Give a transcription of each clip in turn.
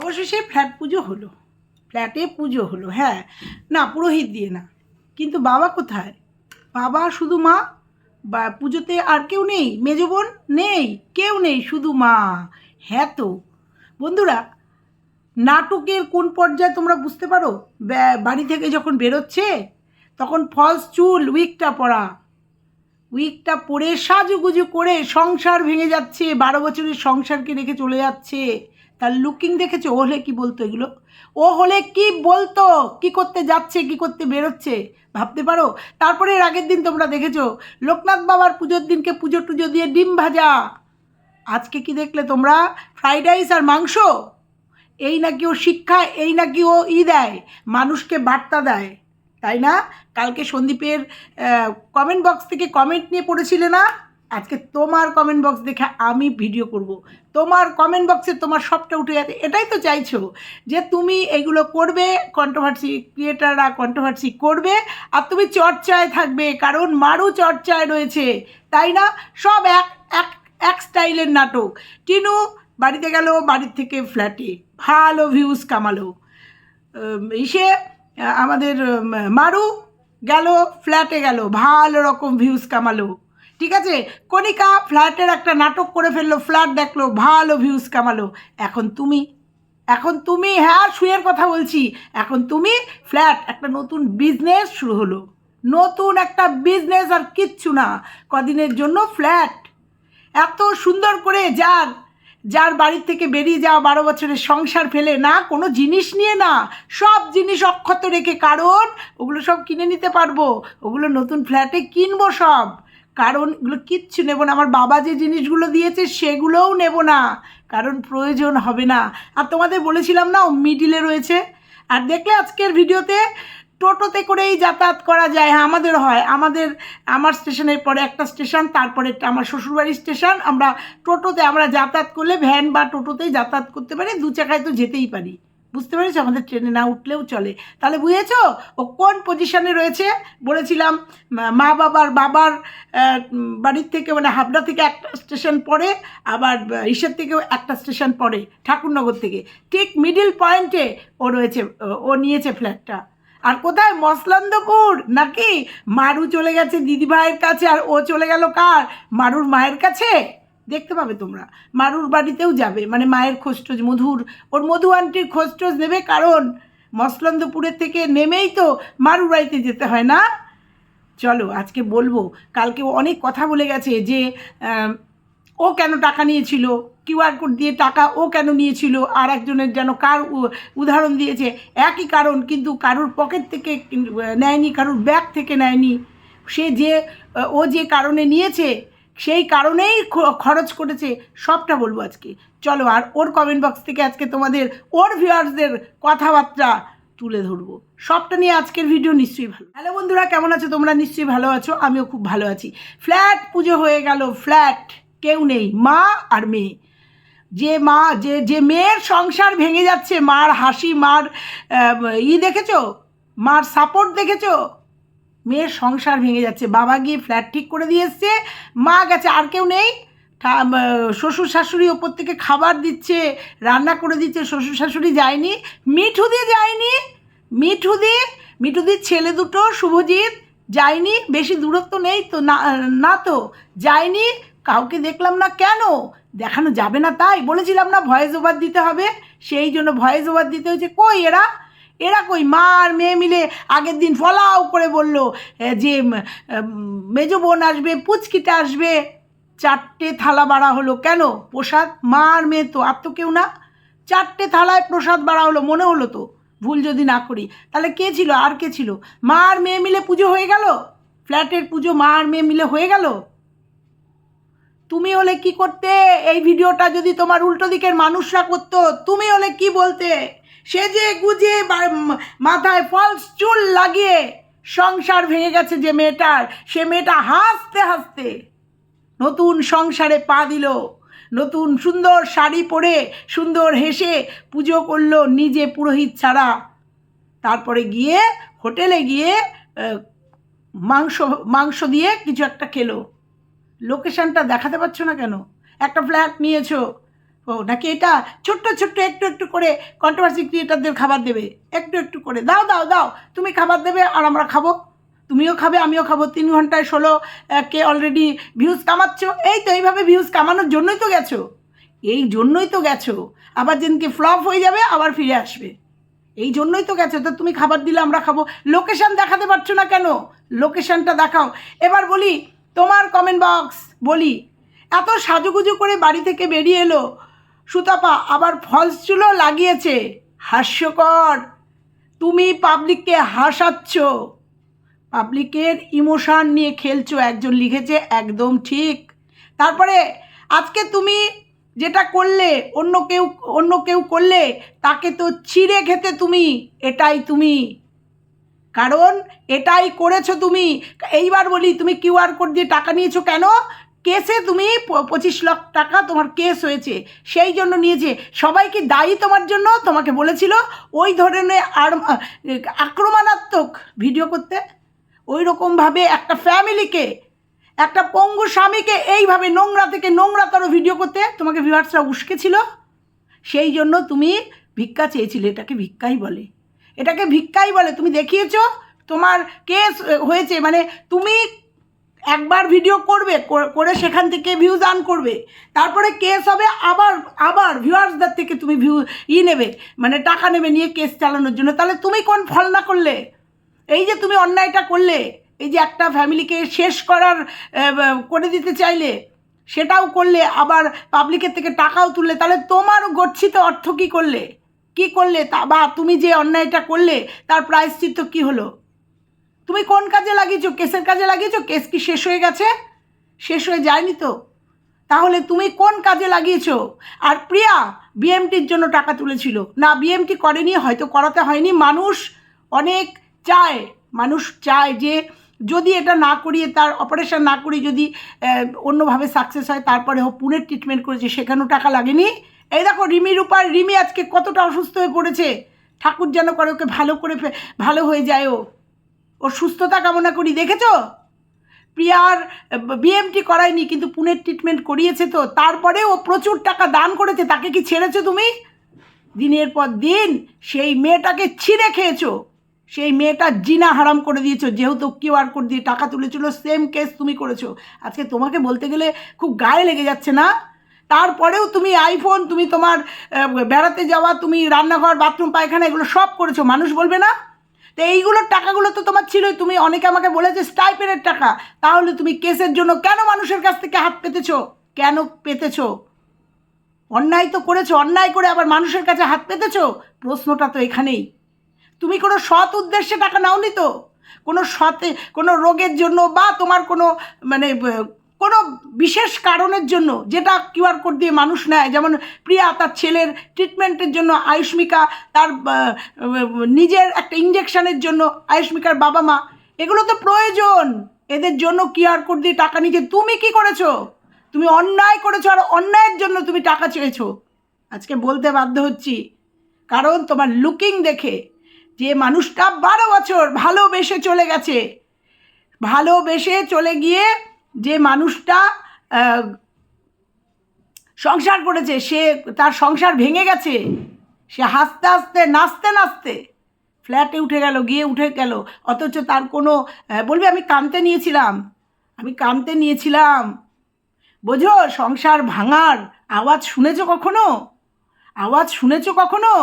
অবশেষে ফ্ল্যাট পুজো হলো। ফ্ল্যাটে পুজো হলো হ্যাঁ। না, পুরোহিত দিয়ে না। কিন্তু বাবা কোথায়? বাবা শুধু মা? বা, পুজোতে আর কেউ নেই? মেজ বোন নেই? কেউ নেই, শুধু মা। হ্যাঁ তো। বন্ধুরা, নাটকের কোন পর্যায়ে তোমরা বুঝতে পারো? বাড়ি থেকে যখন বেরোচ্ছে, তখন ফলস চুল, উইকটা পরা। উইকটা পরে সাজুগুজু করে সংসার ভেঙে যাচ্ছে। বারো বছরের সংসারকে রেখে চলে যাচ্ছে। তার লুকিং দেখেছ, ও হলে কি বলতো এগুলো? ও হলে কি বলতো? কি করতে যাচ্ছে, কি করতে বেরোচ্ছে? ভাবতে পারো? তারপরে এর আগের দিন তোমরা দেখেছ, লোকনাথ বাবার পুজোর দিনকে পুজো টুজো দিয়ে ডিম ভাজা। আজকে কি দেখলে তোমরা? ফ্রাইড রাইস আর মাংস? এই নাকি ও শিক্ষা, এই নাকি ও ই দেয়, মানুষকে বার্তা দেয়। তাই না? কালকে সন্দীপের কমেন্ট বক্স থেকে কমেন্ট নিয়ে পড়েছিলে না? আজকে তোমার কমেন্ট বক্স দেখে আমি ভিডিও করব। তোমার কমেন্ট বক্সে তোমার সবটা উঠে যাবে এটাই তো চাইছো যে তুমি এগুলো করবে কন্ট্রোভার্সি ক্রিয়েটাররা কন্ট্রোভার্সি করবে, আর তুমি চর্চায় থাকবে, কারণ মারু চর্চায় রয়েছে। তাই না? সব এক এক এক স্টাইলের নাটক। টিনু বাড়িতে গেল, বাড়ির থেকে ফ্ল্যাটে ভালো ভিউজ কামালো। ইসে আমাদের মারু গেল ফ্ল্যাটে গেল। ভালো রকম ভিউজ কামালো। ঠিক আছে? কণিকা ফ্ল্যাটের একটা নাটক করে ফেলল ফ্ল্যাট দেখল, ভালো ভিউজ কামালো। এখন তুমি এখন তুমি হ্যাঁ শুয়ের কথা বলছি। এখন তুমি, ফ্ল্যাট, একটা নতুন বিজনেস শুরু হলো। নতুন একটা বিজনেস আর কিচ্ছু না। কদিনের জন্য ফ্ল্যাট। এত সুন্দর করে যার যার বাড়ি থেকে বেরিয়ে যাওয়া বারো বছরের সংসার ফেলে, না, কোনো জিনিস নিয়ে না। সব জিনিস অক্ষত রেখে, কারণ ওগুলো সব কিনে নিতে পারব। ওগুলো নতুন ফ্ল্যাটে কিনবো সব। কারণ এগুলো কিচ্ছু নেব না। আমার বাবা যে জিনিসগুলো দিয়েছে সেগুলোও নেব না। কারণ প্রয়োজন হবে না। আর তোমাদের বলেছিলাম না মিডিলে রয়েছে। আর দেখলে আজকের ভিডিওতে টোটোতে করেই যাতায়াত করা যায়। হ্যাঁ আমাদের হয়। আমাদের, আমার স্টেশনের পরে একটা স্টেশন, তারপরে একটা আমার শ্বশুরবাড়ির স্টেশন। আমরা টোটোতে, আমরা যাতায়াত করলে ভ্যান বা টোটোতেই যাতায়াত করতে পারি। দু চাকায় তো যেতেই পারি। বুঝতে পেরেছ? আমাদের ট্রেনে না উঠলেও চলে। তাহলে বুঝেছ? ও কোন পজিশনে রয়েছে? বলেছিলাম, মা- বাবার বাবার বাড়ির থেকে মানে হাবড়া থেকে একটা স্টেশন পড়ে আবার ঈশ্বর থেকেও একটা স্টেশন পড়ে ঠাকুরনগর থেকে। ঠিক মিডিল পয়েন্টে ও রয়েছে, ও নিয়েছে ফ্ল্যাটটা আর কোথায়? মসলান্দপুর? নাকি? মারু চলে গেছে দিদিভাইয়ের কাছে, আর ও চলে গেল কার? মারুর মায়ের কাছে? দেখতে পাবে তোমরা। মারুর বাড়িতেও যাবে মানে মায়ের খোঁজটোজ, মধুর। ওর মধু আন্টির খোঁজটোজ নেবে কারণ মসলন্দপুরের থেকে নেমেই তো মারুর বাড়িতে যেতে হয় না? চলো, আজকে বলব, কালকে অনেক কথা বলে গেছে যে ও কেন টাকা নিয়েছিল কিউআর কোড দিয়ে টাকা ও কেন নিয়েছিল, আর একজনের যেন কার উদাহরণ দিয়েছে, একই কারণ, কিন্তু কারুর পকেট থেকে নেয়নি, কারুর ব্যাগ থেকে নেয়নি। সে যে ও যে কারণে নিয়েছে সেই কারণেই খরচ করেছে, সবটা বলব আজকে। চলো আর ওর কমেন্ট বক্স থেকে আজকে তোমাদের, ওর ভিউয়ার্সদের কথাবার্তা তুলে ধরবো। সবটা নিয়ে আজকের ভিডিও নিশ্চয়ই ভালো। হ্যালো বন্ধুরা, কেমন আছো? তোমরা নিশ্চয়ই ভালো আছো, আমিও খুব ভালো আছি। ফ্ল্যাট পুজো হয়ে গেল, ফ্ল্যাট, কেউ নেই, মা আর মেয়ে। যে মা, যে যে মেয়ের সংসার ভেঙে যাচ্ছে, মার হাসি, মার ই দেখেছ? মার সাপোর্ট দেখেছ? মেয়ের সংসার ভেঙে যাচ্ছে। বাবা গিয়ে ফ্ল্যাট ঠিক করে দিয়ে এসছে, মা গেছে, আর কেউ নেই। শ্বশুর শাশুড়ি ওপর থেকে খাবার দিচ্ছে, রান্না করে দিচ্ছে, শ্বশুর শাশুড়ি যায়নি। মিঠু দিয়ে যায়নি, মিঠু দিয়ে মিঠুদির ছেলে দুটো, শুভজিৎ যায়নি, বেশি দূরত্ব নেই তো, না না তো, যায়নি। কাউকে দেখলাম না কেন? দেখানো যাবে না তাই। বলেছিলাম না, ভয়েস ওভার দিতে হবে। সেই জন্য ভয়েস ওভার দিতে হয়েছে। কই এরা? এরা কই? মা আর মেয়ে মিলে আগের দিন ফলাও করে বলল যে মেজ বোন আসবে, পুচকিটা আসবে। চারটে থালা বাড়া হলো কেন? প্রসাদ? মা আর মেয়ে তো, আর তো কেউ না। চারটে থালায় প্রসাদ বাড়া হলো, মনে হলো তো। ভুল যদি না করি, তাহলে কে ছিল? আর কে ছিল? মা আর মেয়ে মিলে পুজো হয়ে গেল? ফ্ল্যাটের পুজো মা আর মেয়ে মিলে হয়ে গেল? তুমি হলে কি করতে? এই ভিডিওটা যদি তোমার উল্টো দিকের মানুষরা করতো, তুমি হলে কি বলতে? সেজে গুজে মাথায় ফলস চুল লাগিয়ে সংসার ভেঙে গেছে যে মেয়েটার। সে মেয়েটা হাসতে হাসতে নতুন সংসারে পা দিল। নতুন সুন্দর শাড়ি পরে সুন্দর হেসে পুজো করল নিজে পুরোহিত ছাড়া। তারপরে গিয়ে হোটেলে গিয়ে মাংস মাংস দিয়ে কিছু একটা খেলো। লোকেশনটা দেখাতে পারছ না কেন? একটা ফ্ল্যাট নিয়েছো। ও, নাকি এটা ছোট্ট ছোট্ট একটু একটু করে কন্ট্রোভার্সি ক্রিয়েটারদের খাবার দেবে? একটু একটু করে। দাও দাও দাও। তুমি খাবার দেবে আর আমরা খাব। তুমিও খাবে, আমিও খাব। তিন ঘন্টায় ষোলো কে অলরেডি ভিউজ কামাচ্ছ? এই তো এইভাবে ভিউজ কামানোর জন্যই তো গেছো। এই জন্যই তো গেছো। আবার যেদিনকে ফ্লপ হয়ে যাবে, আবার ফিরে আসবে। এই জন্যই তো গেছো। তো তুমি খাবার দিলে আমরা খাব। লোকেশন দেখাতে পারছ না কেন? লোকেশনটা দেখাও। এবার বলি, তোমার কমেন্ট বক্স বলি, এত সাজুগুজু করে বাড়ি থেকে বেরিয়ে এলো। সুতাপা, আবার ফলস চুলো লাগিয়েছে। হাস্যকর। তুমি পাবলিককে হাসাচ্ছ। পাবলিকের ইমোশান নিয়ে খেলছো, একজন লিখেছে, একদম ঠিক। তারপরে, আজকে তুমি যেটা করলে, অন্য কেউ অন্য কেউ করলে, তাকে তো ছিঁড়ে খেতে তুমি, এটাই তুমি। কারণ, এটাই করেছ তুমি। এইবার বলি, তুমি কিউআর কোড দিয়ে টাকা নিয়েছো কেন? কেসে তুমি পঁচিশ লাখ টাকা তোমার কেস হয়েছে, সেই জন্য নিয়েছে। সবাই কি দায়ী তোমার জন্য? তোমাকে বলেছিল ওই ধরনের আর আক্রমণাত্মক ভিডিও করতে। ওই রকমভাবে একটা ফ্যামিলিকে, একটা পঙ্গু স্বামীকে এইভাবে নোংরা থেকে নোংরাতর ভিডিও করতে তোমাকে ভিউয়ার্সরা উস্কেছিল সেই জন্য তুমি ভিক্ষা চেয়েছিলে, এটাকে ভিক্ষাই বলে। এটাকে ভিক্ষাই বলে, তুমি দেখিয়েছো তোমার কেস হয়েছে। মানে তুমি একবার ভিডিও করবে, কর- সেখান থেকে ভিউজ আর্ন করবে। তারপরে কেস হবে আবার আবার ভিউয়ার্সদের থেকে তুমি ভিউ ই নেবে মানে টাকা নেবে নিয়ে কেস চালানোর জন্য। তাহলে তুমি কোন ফল না করলে? এই যে তুমি অন্যায়টা করলে, এই যে একটা ফ্যামিলিকে শেষ করার করে দিতে চাইলে, সেটাও করলে, আবার পাবলিকের থেকে টাকাও তুললে, তাহলে তোমার গচ্ছিত অর্থ কী করলে? কি করলে তা, বা তুমি যে অন্যায়টা করলে, তার প্রায়শ্চিত্ত কি হলো? তুমি কোন কাজে লাগিয়েছো? কেসের কাজে লাগিয়েছো? কেস কি শেষ হয়ে গেছে? শেষ হয়ে যায়নি তো? তাহলে তুমি কোন কাজে লাগিয়েছো? আর প্রিয়া, বিএমটির জন্য টাকা তুলেছিল। না, বিএমটি করেনি, হয়তো করাতে হয়নি। মানুষ অনেক চায়। মানুষ চায় যে যদি এটা না করিয়ে, তার অপারেশন না করিয়ে যদি অন্যভাবে সাকসেস হয়, তারপরে ও পুনের ট্রিটমেন্ট করেছে, সেখানেও টাকা লাগেনি। এই দেখো, রিমি রূপার, রিমি আজকে কতটা অসুস্থ হয়ে পড়েছে। ঠাকুর যেন করে ওকে ভালো করে ভালো হয়ে যায় ও। ওর সুস্থতা কামনা করি, দেখেছ? প্রিয়ার বিএমটি করায়নি, কিন্তু পুনের ট্রিটমেন্ট করিয়েছে তো। তারপরে ও প্রচুর টাকা দান করেছে, তাকে কি ছেড়েছো তুমি? দিনের পর দিন সেই মেয়েটাকে ছিঁড়ে খেয়েছো। সেই মেয়েটা জিনা হারাম করে দিয়েছ, যেহেতু কিউআর কোড দিয়ে টাকা তুলেছিল সেম কেস তুমি করেছ। আজকে তোমাকে বলতে গেলে খুব গায়ে লেগে যাচ্ছে না? তারপরেও তুমি আইফোন তুমি তোমার বেড়াতে যাওয়া, তুমি রান্নাঘর বাথরুম পায়খানা, এগুলো সব করেছ। মানুষ বলবে না? তো এইগুলোর টাকাগুলো তো তোমার ছিলই। তুমি অনেকে আমাকে বলেছে, স্টাইপেনের টাকা। তাহলে তুমি কেসের জন্য কেন মানুষের কাছ থেকে হাত পেতেছো? কেন পেতেছো? অন্যায় তো করেছ, অন্যায় করে আবার মানুষের কাছে হাত পেতেছো? প্রশ্নটা তো এখানেই। তুমি কোনো সৎ উদ্দেশ্যে টাকা নাওনি তো? কোনো সতে, কোনো রোগের জন্য বা তোমার কোনো মানে কোনো বিশেষ কারণের জন্য যেটা কিউআর কোড দিয়ে মানুষ নেয়, যেমন প্রিয়া তার ছেলের ট্রিটমেন্টের জন্য আয়ুষ্মিকা তার নিজের একটা ইঞ্জেকশনের জন্য আয়ুষ্মিকার বাবা মা এগুলো তো প্রয়োজন। এদের জন্য কিউআর কোড দিয়ে টাকা নিতে তুমি কি করেছ? তুমি অন্যায় করেছ আর অন্যায়ের জন্য তুমি টাকা চেয়েছো। আজকে বলতে বাধ্য হচ্ছি, কারণ তোমার লুকিং দেখে যে মানুষটা বারো বছর ভালোবেসে চলে গেছে, ভালোবেসে চলে গিয়ে যে মানুষটা সংসার করেছে, সে তার সংসার ভেঙে গেছে, সে হাসতে হাসতে, নাচতে নাচতে ফ্ল্যাটে উঠে গেল, গিয়ে উঠে গেল, অথচ তার কোনো বলবে আমি কানতে নিয়েছিলাম, আমি কানতে নিয়েছিলাম। বোঝো, সংসার ভাঙার আওয়াজ শুনেছো কখনো? আওয়াজ শুনেছো কখনো?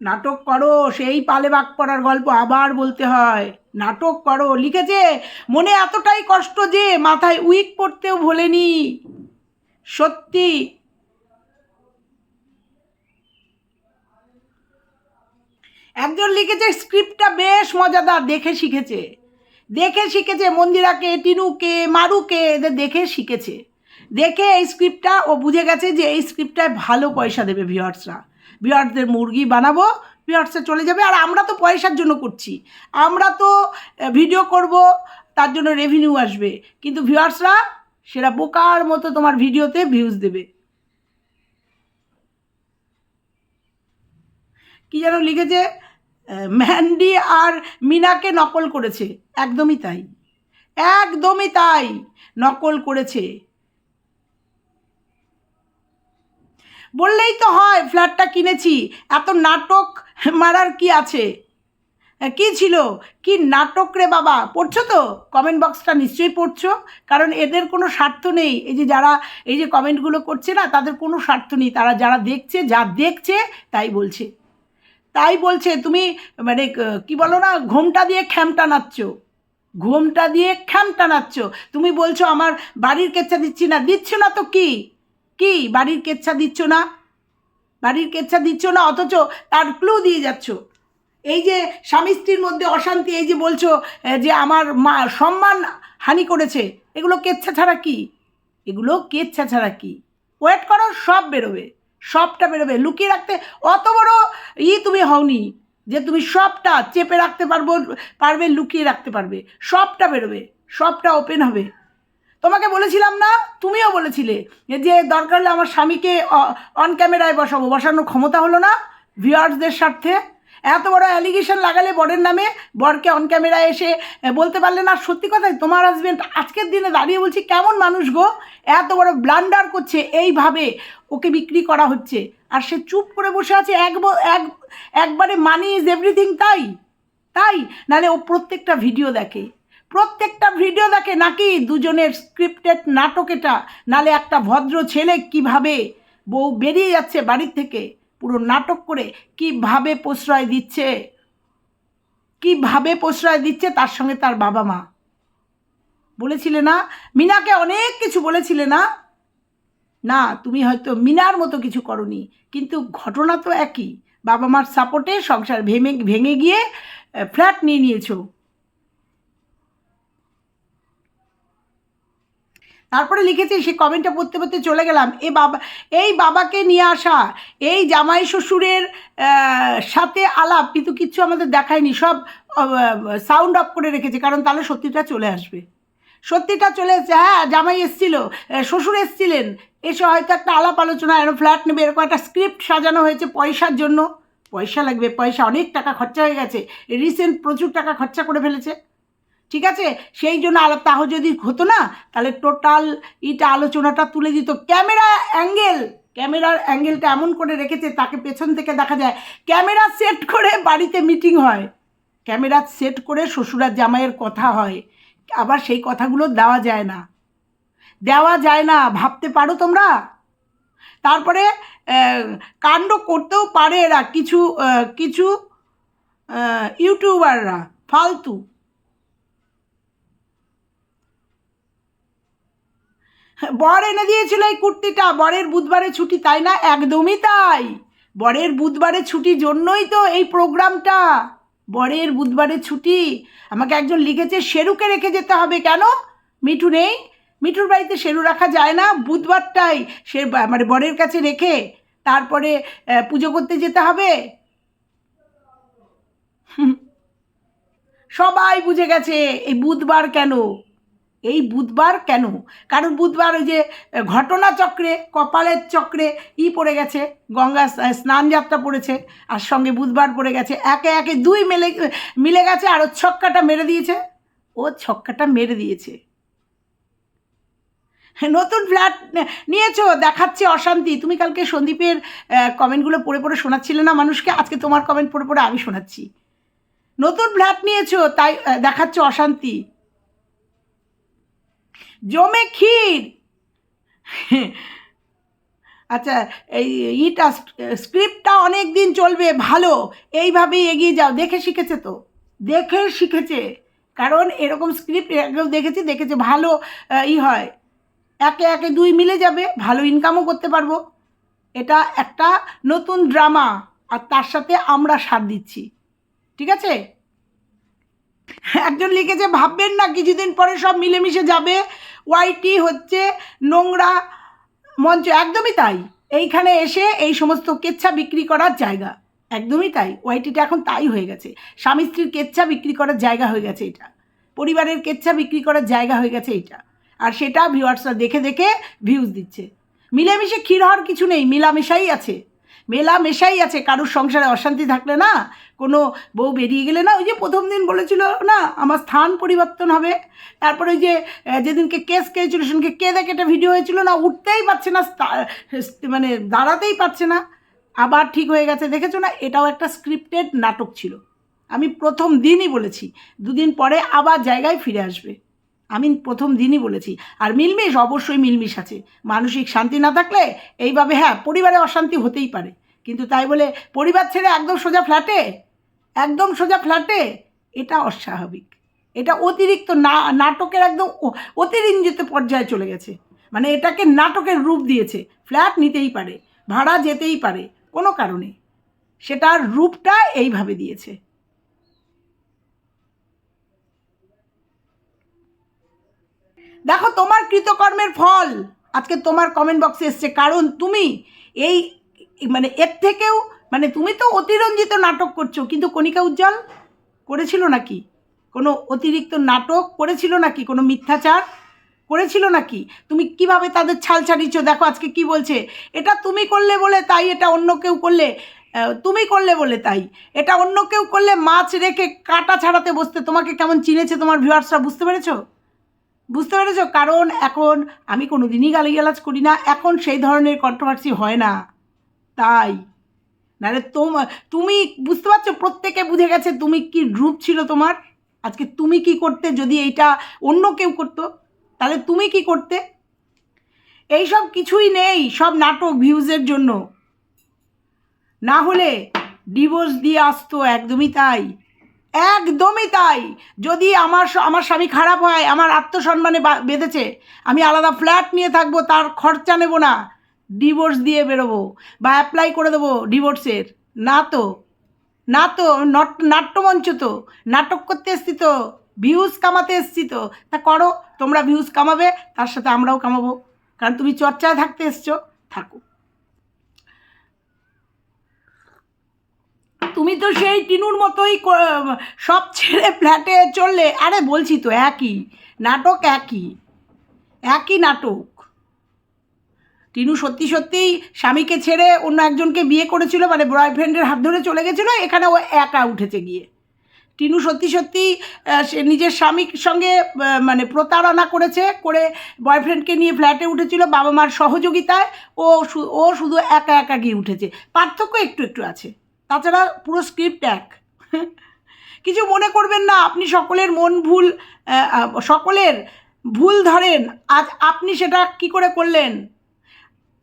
নাটক করো, সেই পালে বাক পড়ার গল্প আবার বলতে হয়। নাটক করো। লিখেছে, মনে এতটাই কষ্ট যে মাথায় উইক পড়তেও ভোলেনি। সত্যি। একজন লিখেছে, স্ক্রিপ্টটা বেশ মজাদার, দেখে শিখেছে। দেখে শিখেছে মন্দিরাকে, টিনুকে, মারুকে, এদের দেখে শিখেছে। দেখে এই স্ক্রিপ্টটা, ও বুঝে গেছে যে এই স্ক্রিপ্টটায় ভালো পয়সা দেবে ভিওয়ার্সরা ভিওয়ার্সদের মুরগি বানাবো ভিওয়ার্সে চলে যাবে। আর আমরা তো পয়সার জন্য করছি। আমরা তো ভিডিও করব, তার জন্য রেভিনিউ আসবে। কিন্তু ভিউয়ার্সরা সেটা বোকার মতো তোমার ভিডিওতে ভিউজ দেবে। কি যেন লিখেছে ম্যান্ডি আর মিনাকে নকল করেছে। একদমই তাই। একদমই তাই। নকল করেছে। বললেই তো হয় ফ্ল্যাটটা কিনেছি। এত নাটক মারার কি আছে? কি ছিল? কি নাটক রে বাবা? পড়ছো তো? কমেন্ট বক্সটা নিশ্চয়ই পড়ছো। কারণ এদের কোনো স্বার্থ নেই। এই যে যারা, এই যে কমেন্টগুলো করছে না, তাদের কোনো স্বার্থ নেই। তারা যারা দেখছে, যা দেখছে, তাই বলছে। তাই বলছে, তুমি মানে ক- বলো না, ঘোমটা দিয়ে খ্যামটা নাচ্ছ। ঘোমটা দিয়ে খ্যামটা নাচ্ছ। তুমি বলছো, আমার বাড়ির কেচ্ছা দিচ্ছি না। দিচ্ছ না তো কি? কি? বাড়ির কেচ্ছা দিচ্ছ না? বাড়ির কেচ্ছা দিচ্ছ না, অথচ তার ক্লু দিয়ে যাচ্ছ। এই যে স্বামী স্ত্রীর মধ্যে অশান্তি, এই যে বলছো যে আমার মা সম্মান হানি করেছে, এগুলো কেচ্ছা ছাড়া কি? এগুলো কেচ্ছা ছাড়া কি? ওয়েট করো, সব বেরোবে, সবটা বেরোবে। লুকিয়ে রাখতে অত বড় ই তুমি হওনি, যে তুমি সবটা চেপে রাখতে পারব, পারবে, লুকিয়ে রাখতে পারবে। সবটা বেরোবে, সবটা ওপেন হবে। তোমাকে বলেছিলাম না? তুমিও বলেছিলে যে দরকার হলে আমার স্বামীকে অন ক্যামেরায় বসাবো। বসানোর ক্ষমতা হলো না ভিউয়ার্সদের স্বার্থে। এত বড় অ্যালিগেশন লাগালে বরের নামে বরকে অন ক্যামেরায় এসে বলতে পারলে না। সত্যি কথাই, তোমার হাজবেন্ড আজকের দিনে দাঁড়িয়ে বলছি, কেমন মানুষ গো? এত বড় ব্লান্ডার করছে, এইভাবে ওকে বিক্রি করা হচ্ছে। আর সে চুপ করে বসে আছে, এক এক, একবারে মানি ইজ এভরিথিং তাই? তাই? নালে ও প্রত্যেকটা ভিডিও দেখে। প্রত্যেকটা ভিডিও দেখে নাকি দুজনের স্ক্রিপ্টেড নাটক এটা? নালে একটা ভদ্র ছেলে কীভাবে বউ বেরিয়ে যাচ্ছে বাড়ির থেকে? পুরো নাটক করে কীভাবে প্রশ্রয় দিচ্ছে? কীভাবে প্রশ্রয় দিচ্ছে তার সঙ্গে তার বাবা মা? বলেছিলে না? মিনাকে অনেক কিছু বলেছিলে না? না, তুমি হয়তো মিনার মতো কিছু করনি, কিন্তু ঘটনা তো একই। বাবা মার সাপোর্টে সংসার ভেঙে ভেঙে গিয়ে ফ্ল্যাট নিয়ে নিয়েছো। তারপরে লিখেছি, সে কমেন্টটা পড়তে পড়তে চলে গেলাম। এ বাবা, এই বাবাকে নিয়ে আসা, এই জামাই শ্বশুরের সাথে আলাপ কিন্তু কিচ্ছু আমাদের দেখায়নি, সব সাউন্ড অফ করে রেখেছে, কারণ তাহলে সত্যিটা চলে আসবে। সত্যিটা চলে এসছে হ্যাঁ জামাই এসছিল শ্বশুর এসছিলেন। এসে হয়তো একটা আলাপ আলোচনা, এরকম ফ্ল্যাট নেবে, এরকম একটা স্ক্রিপ্ট সাজানো হয়েছে পয়সার জন্য। পয়সা লাগবে, পয়সা অনেক টাকা খরচা হয়ে গেছে রিসেন্ট প্রচুর টাকা খরচা করে ফেলেছে। ঠিক আছে? সেই জন্য আলাপ তাহ যদি হতো না, তাহলে টোটাল ইটা আলোচনাটা তুলে দিত। ক্যামেরা অ্যাঙ্গেল ক্যামেরার অ্যাঙ্গেলটা এমন করে রেখেছে, তাকে পেছন থেকে দেখা যায়। ক্যামেরা সেট করে বাড়িতে মিটিং হয়। ক্যামেরা সেট করে শ্বশুরার জামাইয়ের কথা হয়। আবার সেই কথাগুলো দেওয়া যায় না। দেওয়া যায় না। ভাবতে পারো তোমরা? তারপরে কাণ্ড করতেও পারে এরা। কিছু কিছু ইউটিউবাররা, ফালতু। বর এনে দিয়েছিল এই কুর্তিটা। বরের বুধবারে ছুটি, তাই না? একদমই তাই। বরের বুধবারে ছুটির জন্যই তো এই প্রোগ্রামটা। বরের বুধবারে ছুটি। আমাকে একজন লিখেছে, শেরুকে রেখে যেতে হবে কেন? মিঠু নেই। মিঠুর বাড়িতে শেরু রাখা যায় না, বুধবারটাই সে মানে বরের কাছে রেখে তারপরে পুজো করতে যেতে হবে। সবাই বুঝে গেছে, এই বুধবার কেন? এই বুধবার কেন? কারণ বুধবার ওই যে ঘটনা চক্রে, কপালের চক্রে ই পড়ে গেছে, গঙ্গা স্না- স্নান যাত্রা পড়েছে, আর সঙ্গে বুধবার পড়ে গেছে। একে একে দুই মেলে মিলে গেছে আর ও ছক্কাটা মেরে দিয়েছে। ও ছক্কাটা মেরে দিয়েছে। নতুন ফ্ল্যাট নিয়েছো, দেখাচ্ছে অশান্তি। তুমি কালকে সন্দীপের কমেন্টগুলো পড়ে পড়ে শোনাচ্ছিলে না মানুষকে? আজকে তোমার কমেন্ট পড়ে পড়ে আমি শোনাচ্ছি। নতুন ফ্ল্যাট নিয়েছো, তাই দেখাচ্ছে অশান্তি। জমে ক্ষীর। আচ্ছা এই ইটা স্ক্রিপ্টটা অনেক দিন চলবে, ভালো। এইভাবেই এগিয়ে যাও। দেখে শিখেছে তো। দেখে শিখেছে। কারণ এরকম স্ক্রিপ্ট আগেও দেখেছি, দেখেছে ভালো ই হয়। একে একে দুই মিলে যাবে, ভালো ইনকামও করতে পারব। এটা একটা নতুন ড্রামা আর তার সাথে আমরা সাথ দিচ্ছি। ঠিক আছে? একজন লিখেছে, ভাববেন না, কিছুদিন পরে সব মিলেমিশে যাবে। ওয়াইটি হচ্ছে নোংরা মঞ্চ, একদমই তাই। এইখানে এসে এই সমস্ত কেচ্ছা বিক্রি করার জায়গা। একদমই তাই। ওয়াইটিটা এখন তাই হয়ে গেছে। স্বামী স্ত্রীর কেচ্ছা বিক্রি করার জায়গা হয়ে গেছে এটা। পরিবারের কেচ্ছা বিক্রি করার জায়গা হয়ে গেছে এটা। আর সেটা ভিউয়ার্সরা দেখে দেখে ভিউজ দিচ্ছে। মিলেমিশে ক্ষীর হওয়ার কিছু নেই, মিলামেশাই আছে। মেলা মেশাই আছে, কারুর সংসারে অশান্তি থাকলে না, কোনো বউ বেরিয়ে গেলে না, ওই যে প্রথম দিন বলেছিল না, আমার স্থান পরিবর্তন হবে। তারপরে ওই যে যেদিনকে কেস খেয়েছিল, সেদিনকে কেঁদে কেটে ভিডিও হয়েছিল না, উঠতেই পারছে না মানে দাঁড়াতেই পারছে না। আবার ঠিক হয়ে গেছে, দেখেছ না, এটাও একটা স্ক্রিপ্টেড নাটক ছিল। আমি প্রথম দিনই বলেছি, দুদিন পরে আবার জায়গায় ফিরে আসবে। আমি প্রথম দিনই বলেছি। আর মিলমিশ অবশ্যই মিলমিশ আছে। মানসিক শান্তি না থাকলে এইভাবে হ্যাঁ পরিবারে অশান্তি হতেই পারে। কিন্তু তাই বলে পরিবার ছেড়ে একদম সোজা ফ্ল্যাটে একদম সোজা ফ্ল্যাটে এটা অস্বাভাবিক। এটা অতিরিক্ত না, নাটকের একদম অতিরঞ্জিত পর্যায়ে চলে গেছে। মানে এটাকে নাটকের রূপ দিয়েছে। ফ্ল্যাট নিতেই পারে, ভাড়া যেতেই পারে, কোনো কারণে। সেটার রূপটা এইভাবে দিয়েছে। দেখো, তোমার কৃতকর্মের ফল। আজকে তোমার কমেন্ট বক্সে এসছে, কারণ তুমি এই মানে এর থেকেও মানে তুমি তো অতিরঞ্জিত নাটক করছ, কিন্তু কণিকা উজ্জ্বল করেছিল নাকি? কোনো অতিরিক্ত নাটক করেছিল নাকি? কোনো মিথ্যাচার করেছিল নাকি? তুমি কীভাবে তাদের ছাল ছাড়িয়েছো? দেখো, আজকে কি বলছে? এটা তুমি করলে বলে তাই, এটা অন্য কেউ করলে তুমি করলে বলে তাই। এটা অন্য কেউ করলে মাছ রেখে কাটা ছাড়াতে বসতে। তোমাকে কেমন চিনেছে তোমার ভিউয়ার্সরা বুঝতে পেরেছ? বুঝতে পেরেছ? কারণ এখন আমি কোনো দিনই গালিগালাজ করি না। এখন সেই ধরনের কন্ট্রোভার্সি হয় না। তাই। নাহলে তোম, তুমি বুঝতে পারছ? প্রত্যেকে বুঝে গেছে তুমি কি রূপ ছিল তোমার? আজকে তুমি কি করতে যদি এইটা অন্য কেউ করতো? তাহলে তুমি কি করতে? এইসব কিছুই নেই, সব নাটক ভিউজের জন্য। না হলে ডিভোর্স দিয়ে আসতো, একদমই তাই। একদমই তাই। যদি আমার আমার স্বামী খারাপ হয়, আমার আত্মসম্মানে বেঁধেছে, আমি আলাদা ফ্ল্যাট নিয়ে থাকব, তার খরচা নেব না। ডিভোর্স দিয়ে বেরোবো বা অ্যাপ্লাই করে দেবো ডিভোর্সের না তো। না তো নট নাট্যমঞ্চ তো। নাটক করতে এসছি তো। ভিউজ কামাতে এসছি তো। তা করো, তোমরা ভিউজ কামাবে, তার সাথে আমরাও কামাবো। কারণ তুমি চর্চায় থাকতে এসছো, থাকো। তুমি তো সেই টিনুর মতোই সব ছেড়ে ফ্ল্যাটে চললে। আরে বলছি তো, একই। নাটক একই। একই নাটক। টিনু সত্যি সত্যিই স্বামীকে ছেড়ে অন্য একজনকে বিয়ে করেছিল মানে বয়ফ্রেন্ডের হাত ধরে চলে গেছিল, এখানে ও একা উঠেছে গিয়ে। টিনু সত্যি সত্যি সে নিজের স্বামীর সঙ্গে মানে প্রতারণা করেছে, করে বয়ফ্রেন্ডকে নিয়ে ফ্ল্যাটে উঠেছিল বাবা মার সহযোগিতায়। ও ও শুধু একা একা গিয়ে উঠেছে। পার্থক্য একটু একটু আছে। তাছাড়া পুরো স্ক্রিপ্ট এক। কিছু মনে করবেন না, আপনি সকলের মন ভুল সকলের ভুল ধরেন, আজ আপনি সেটা কি করে করলেন?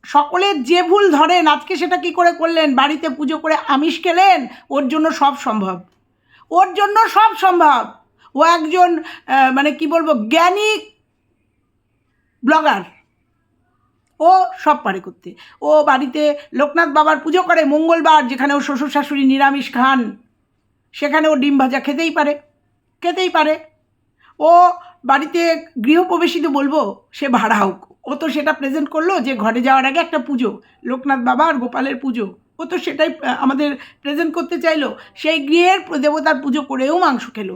সকলের যে ভুল ধরেন, আজকে সেটা কি করে করলেন? বাড়িতে পুজো করে আমিষ খেলেন? ওর জন্য সব সম্ভব। ওর জন্য সব সম্ভব। ও একজন মানে কি বলব, জ্ঞানী ব্লগার ও সব পারে করতে। ও বাড়িতে লোকনাথ বাবার পুজো করে মঙ্গলবার, যেখানে ও শ্বশুর শাশুড়ি নিরামিষ খান, সেখানে ও ডিম ভাজা খেতেই পারে খেতেই পারে। ও বাড়িতে গৃহপ্রবেশিত বলব, সে ভাড়া হোক। ও তো সেটা প্রেজেন্ট করল যে ঘরে যাওয়ার আগে একটা পুজো, লোকনাথ বাবা আর গোপালের পুজো। ও তো সেটাই আমাদের প্রেজেন্ট করতে চাইলো। সেই গৃহের দেবতার পুজো করেও মাংস খেলো।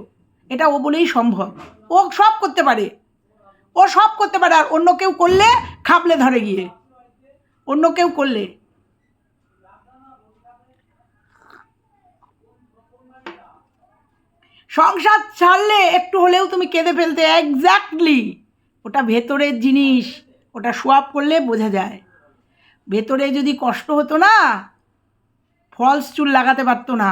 এটা ও বলেই সম্ভব। ও সব করতে পারে। ও সব করতে পারে, আর অন্য কেউ করলে খাপলে ধরে গিয়ে। অন্য কেউ করলে? সংসার ছাড়লে একটু হলেও তুমি কেঁদে ফেলতে। এক্স্যাক্টলি ওটা ভেতরের জিনিস। ওটা সোয়াপ করলে বোঝা যায়। ভেতরে যদি কষ্ট হতো না ফলস চুল লাগাতে পারতো না।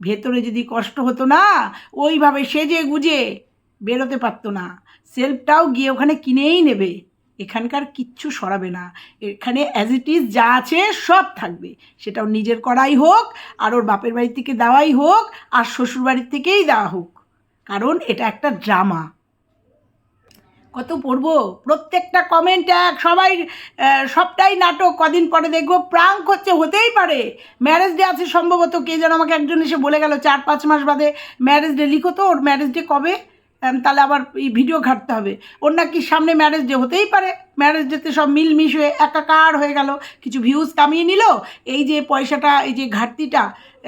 ভেতরে যদি কষ্ট হতো না, ওইভাবে সেজে গুজে বেরোতে পারতো না। সেলফটাও গিয়ে ওখানে কিনেই নেবে। এখানকার কিচ্ছু সরাবে না। এখানে অ্যাজ ইট ইজ যা আছে সব থাকবে। সেটা ওর নিজের করাই হোক, আর ওর বাপের বাড়ির থেকে দেওয়াই হোক, আর শ্বশুর বাড়ির থেকেই দেওয়া হোক। কারণ এটা একটা ড্রামা কত পড়ব? প্রত্যেকটা কমেন্ট এক, সবাই সবটাই নাটক। কদিন পরে দেখব প্রাঙ্ক হচ্ছে, হতেই পারে। ম্যারেজ ডে আছে সম্ভবত, কে যেন আমাকে একজন এসে বলে গেল, চার পাঁচ মাস বাদে ম্যারেজ ডে লিখো তো, ওর ম্যারেজ ডে কবে? তাহলে আবার এই ভিডিও ঘাটতে হবে। ওর নাকি সামনে ম্যারেজ ডে হতেই পারে। ম্যারেজ ডেতে সব মিলমিশ হয়ে একাকার হয়ে গেল। কিছু ভিউজ কামিয়ে নিল। এই যে পয়সাটা, এই যে ঘাটতিটা,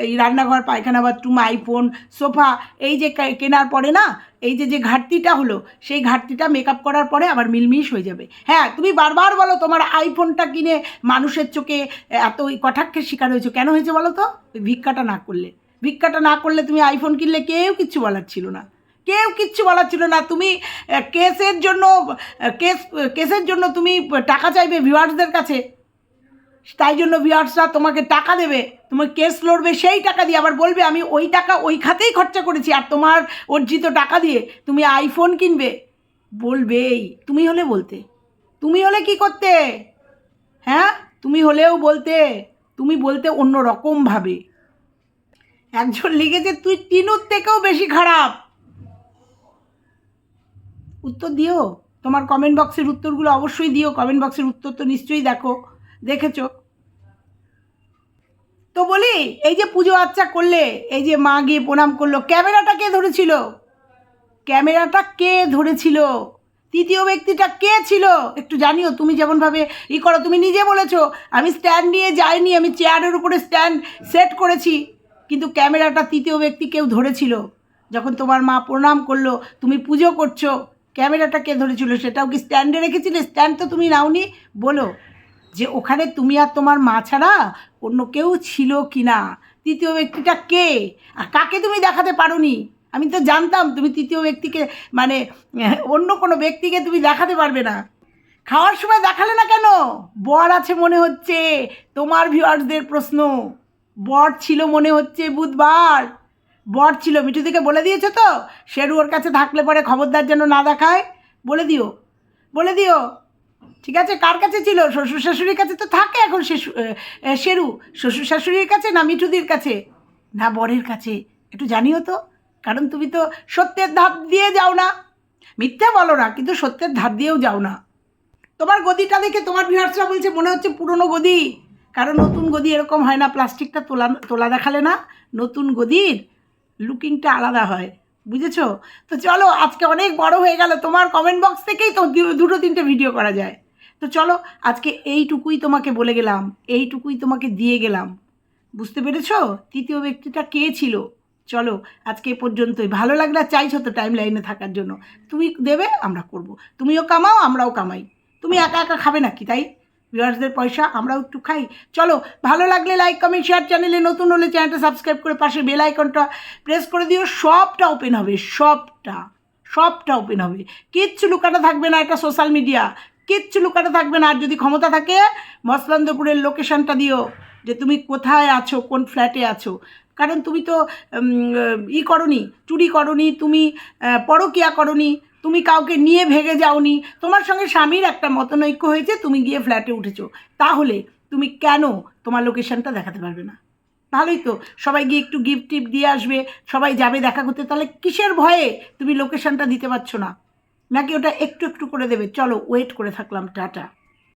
এই রান্নাঘর, পায়খানা বাথরুম আইফোন সোফা এই যে কেনার পরে না, এই যে যে ঘাটতিটা হলো, সেই ঘাটতিটা মেকআপ করার পরে আবার মিলমিশ হয়ে যাবে। হ্যাঁ তুমি বারবার বলো তোমার আইফোনটা কিনে মানুষের চোখে এত ওই কটাক্ষের শিকার হয়েছো। কেন হয়েছে বলো তো? ভিক্ষাটা না করলে। ভিক্ষাটা না করলে তুমি আইফোন কিনলে কেউ কিচ্ছু বলার ছিল না। কেউ কিচ্ছু বলার ছিল না। তুমি কেসের জন্য কেস, কেসের জন্য তুমি টাকা চাইবে ভিউয়ার্সদের কাছে। তাই জন্য ভিউয়ার্সরা তোমাকে টাকা দেবে। তোমার কেস লড়বে, সেই টাকা দিয়ে আবার বলবে, আমি ওই টাকা ওই খাতেই খরচা করেছি আর তোমার অর্জিত টাকা দিয়ে তুমি আইফোন কিনবে। বলবেই। তুমি হলে বলতে। তুমি হলে কি করতে? হ্যাঁ? তুমি হলেও বলতে। তুমি বলতে অন্য রকমভাবে একজন লিখেছে, তুই টিনুর থেকেও বেশি খারাপ। উত্তর দিও? তোমার কমেন্ট বক্সের উত্তরগুলো অবশ্যই দিও। কমেন্ট বক্সের উত্তর তো নিশ্চয়ই দেখো। দেখেছ? তো বলি, এই যে পুজো আচ্চা করলে, এই যে মা গিয়ে প্রণাম করল, ক্যামেরাটা কে ধরেছিল? ক্যামেরাটা কে ধরেছিল? তৃতীয় ব্যক্তিটা কে ছিল? একটু জানিও, তুমি যেমনভাবে ই করো, তুমি নিজে বলেছ, আমি স্ট্যান্ড নিয়ে যাইনি, আমি চেয়ারের উপরে স্ট্যান্ড সেট করেছি, কিন্তু ক্যামেরাটা তৃতীয় ব্যক্তি কেউ ধরেছিল। যখন তোমার মা প্রণাম করল, তুমি পুজো করছ ক্যামেরাটা কে ধরেছিল সেটাও কি স্ট্যান্ডে রেখেছিলে? স্ট্যান্ড তো তুমি নাওনি, বলো। যে ওখানে তুমি আর তোমার মা ছাড়া অন্য কেউ ছিল কি না তৃতীয় ব্যক্তিটা কে? আর কাকে তুমি দেখাতে পারোনি? আমি তো জানতাম তুমি তৃতীয় ব্যক্তিকে মানে অন্য কোনো ব্যক্তিকে তুমি দেখাতে পারবে না। খাওয়ার সময় দেখালে না কেন? বর আছে মনে হচ্ছে। তোমার ভিউয়ার্সদের প্রশ্ন। বর ছিল মনে হচ্ছে বুধবার। বর ছিল, মিঠুদিকে বলে দিয়েছ তো? শেরু ওর কাছে থাকলে পরে খবরদার যেন না দেখায়? বলে দিও। বলে দিও। ঠিক আছে, কার কাছে ছিল? শ্বশুর শাশুড়ির কাছে তো থাকে এখন শেরু। শ্বশুর শাশুড়ির কাছে না মিঠুদির কাছে? না বরের কাছে? একটু জানিও তো। কারণ তুমি তো সত্যের ধার দিয়ে যাও না। মিথ্যে বলো না, কিন্তু সত্যের ধার দিয়েও যাও না। তোমার গদিটা দেখে তোমার ভিউয়ার্সরা বলছে, মনে হচ্ছে পুরনো গদি। কারণ নতুন গদি এরকম হয় না, প্লাস্টিকটা তোলা তোলা দেখালে না। নতুন গদির লুকিংটা আলাদা হয়, বুঝেছ? তো চলো, আজকে অনেক বড় হয়ে গেল তোমার কমেন্ট বক্স থেকেই তো দুটো তিনটে ভিডিও করা যায়। তো চলো, আজকে এইটুকুই তোমাকে বলে গেলাম, এইটুকুই তোমাকে দিয়ে গেলাম। বুঝতে পেরেছ? তৃতীয় ব্যক্তিটা কে ছিল? চলো, আজকে এ পর্যন্তই। ভালো লাগলে চাইছো তো টাইম লাইনে থাকার জন্য। তুমি দেবে, আমরা করব। তুমিও কামাও, আমরাও কামাই। তুমি একা একা খাবে নাকি, তাই? ভিউয়ার্সদের পয়সা আমরাও একটু খাই। চলো, ভালো লাগলে লাইক কমেন্ট শেয়ার চ্যানেলে নতুন হলে চ্যানেলটা সাবস্ক্রাইব করে পাশে বেল আইকনটা প্রেস করে দিও। সবটা ওপেন হবে, সবটা সবটা ওপেন হবে। কিচ্ছু লুকানো থাকবে না এটা সোশ্যাল মিডিয়া কিচ্ছু লুকানো থাকবে না। আর যদি ক্ষমতা থাকে, মসলান্দপুরের লোকেশনটা দিও যে তুমি কোথায় আছো, কোন ফ্ল্যাটে আছো। কারণ তুমি তো ই করনি, চুরি করনি, তুমি পরকিয়া করনি। তুমি কাউকে নিয়ে ভেগে যাওনি। তোমার সঙ্গে স্বামীর একটা মতনৈক্য হয়েছে, তুমি গিয়ে ফ্ল্যাটে উঠেছো। তাহলে তুমি কেন তোমার লোকেশনটা দেখাতে পারবে না? ভালোই তো, সবাই গিয়ে একটু গিফট টিপ দিয়ে আসবে, সবাই যাবে দেখা করতে, তাহলে কিসের ভয়ে তুমি লোকেশনটা দিতে পারছ না? নাকি ওটা একটু একটু করে দেবে? চলো ওয়েট করে থাকলাম, টাটা।